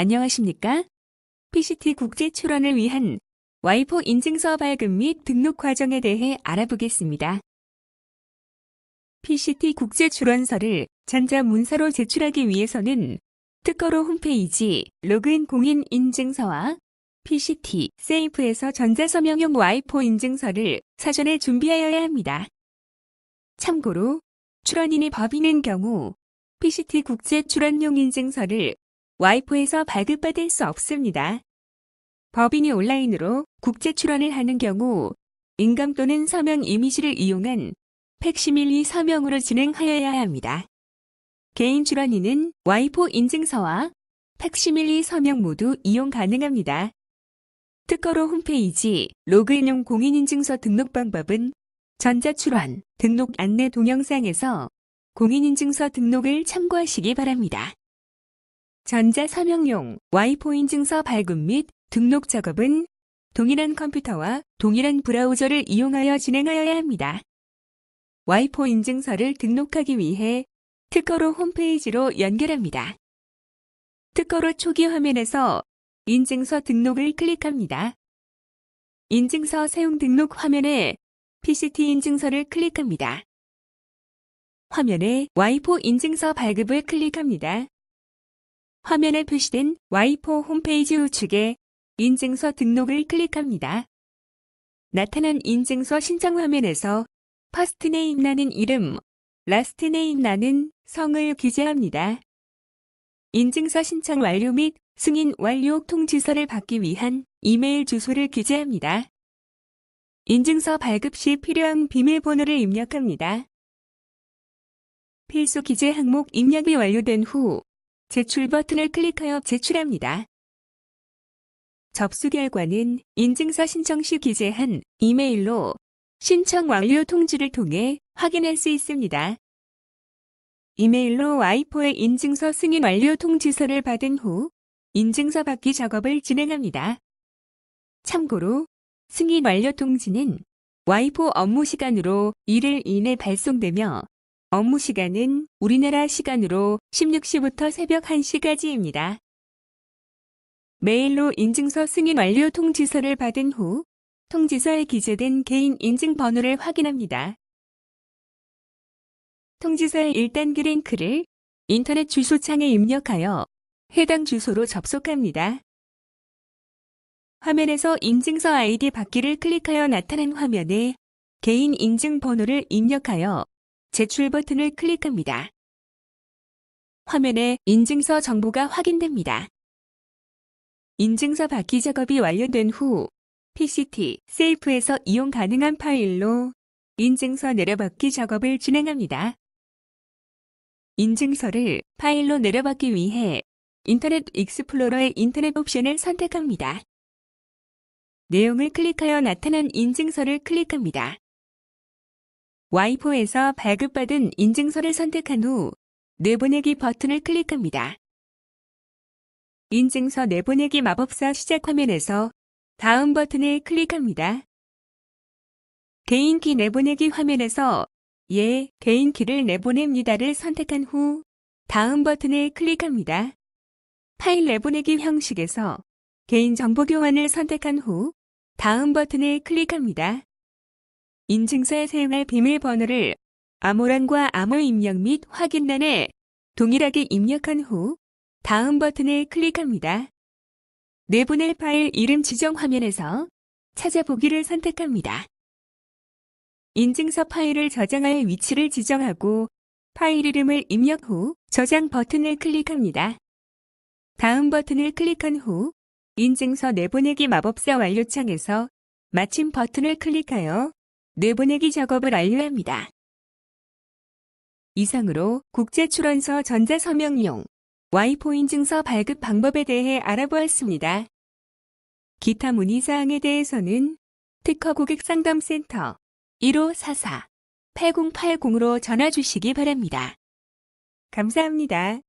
안녕하십니까? PCT 국제 출원을 위한 와이포 인증서 발급 및 등록 과정에 대해 알아보겠습니다. PCT 국제 출원서를 전자 문서로 제출하기 위해서는 특허로 홈페이지 로그인 공인 인증서와 PCT 세이프에서 전자서명용 와이포 인증서를 사전에 준비하여야 합니다. 참고로 출원인이 법인인 경우 PCT 국제 출원용 인증서를 와이포에서 발급받을 수 없습니다. 법인이 온라인으로 국제 출원을 하는 경우 인감 또는 서명 이미지를 이용한 팩시밀리 서명으로 진행하여야 합니다. 개인 출원인은 와이포 인증서와 팩시밀리 서명 모두 이용 가능합니다. 특허로 홈페이지 로그인용 공인인증서 등록 방법은 전자출원 등록 안내 동영상에서 공인인증서 등록을 참고하시기 바랍니다. 전자서명용 와이포 인 증서 발급 및 등록 작업은 동일한 컴퓨터와 동일한 브라우저를 이용하여 진행하여야 합니다. 와이포 인증서를 등록하기 위해 특허로 홈페이지로 연결합니다. 특허로 초기 화면에서 인증서 등록을 클릭합니다. 인증서 사용 등록 화면에 PCT 인증서를 클릭합니다. 화면에 와이포 인증서 발급을 클릭합니다. 화면에 표시된 와이포 홈페이지 우측에 인증서 등록을 클릭합니다. 나타난 인증서 신청 화면에서 퍼스트네임라는 이름, 라스트네임라는 성을 기재합니다. 인증서 신청 완료 및 승인 완료 통지서를 받기 위한 이메일 주소를 기재합니다. 인증서 발급 시 필요한 비밀번호를 입력합니다. 필수 기재 항목 입력이 완료된 후 제출 버튼을 클릭하여 제출합니다. 접수 결과는 인증서 신청 시 기재한 이메일로 신청 완료 통지를 통해 확인할 수 있습니다. 이메일로 와이포의 인증서 승인 완료 통지서를 받은 후 인증서 받기 작업을 진행합니다. 참고로 승인 완료 통지는 와이포 업무 시간으로 1일 이내 발송되며 업무 시간은 우리나라 시간으로 16시부터 새벽 1시까지입니다. 메일로 인증서 승인 완료 통지서를 받은 후 통지서에 기재된 개인 인증 번호를 확인합니다. 통지서의 1단계 링크를 인터넷 주소창에 입력하여 해당 주소로 접속합니다. 화면에서 인증서 아이디 받기를 클릭하여 나타난 화면에 개인 인증 번호를 입력하여 제출 버튼을 클릭합니다. 화면에 인증서 정보가 확인됩니다. 인증서 받기 작업이 완료된 후 PCT 세이프에서 이용 가능한 파일로 인증서 내려받기 작업을 진행합니다. 인증서를 파일로 내려받기 위해 인터넷 익스플로러의 인터넷 옵션을 선택합니다. 내용을 클릭하여 나타난 인증서를 클릭합니다. 와이포에서 발급받은 인증서를 선택한 후 내보내기 버튼을 클릭합니다. 인증서 내보내기 마법사 시작 화면에서 다음 버튼을 클릭합니다. 개인키 내보내기 화면에서 예, 개인키를 내보냅니다를 선택한 후 다음 버튼을 클릭합니다. 파일 내보내기 형식에서 개인정보 교환을 선택한 후 다음 버튼을 클릭합니다. 인증서에 사용할 비밀번호를 암호란과 암호 입력 및 확인란에 동일하게 입력한 후 다음 버튼을 클릭합니다. 내보낼 파일 이름 지정 화면에서 찾아보기를 선택합니다. 인증서 파일을 저장할 위치를 지정하고 파일 이름을 입력 후 저장 버튼을 클릭합니다. 다음 버튼을 클릭한 후 인증서 내보내기 마법사 완료 창에서 마침 버튼을 클릭하여 내보내기 작업을 완료합니다. 이상으로 국제출원서 전자서명용 와이포 인 증서 발급 방법에 대해 알아보았습니다. 기타 문의사항에 대해서는 특허고객상담센터 1544-8080으로 전화 주시기 바랍니다. 감사합니다.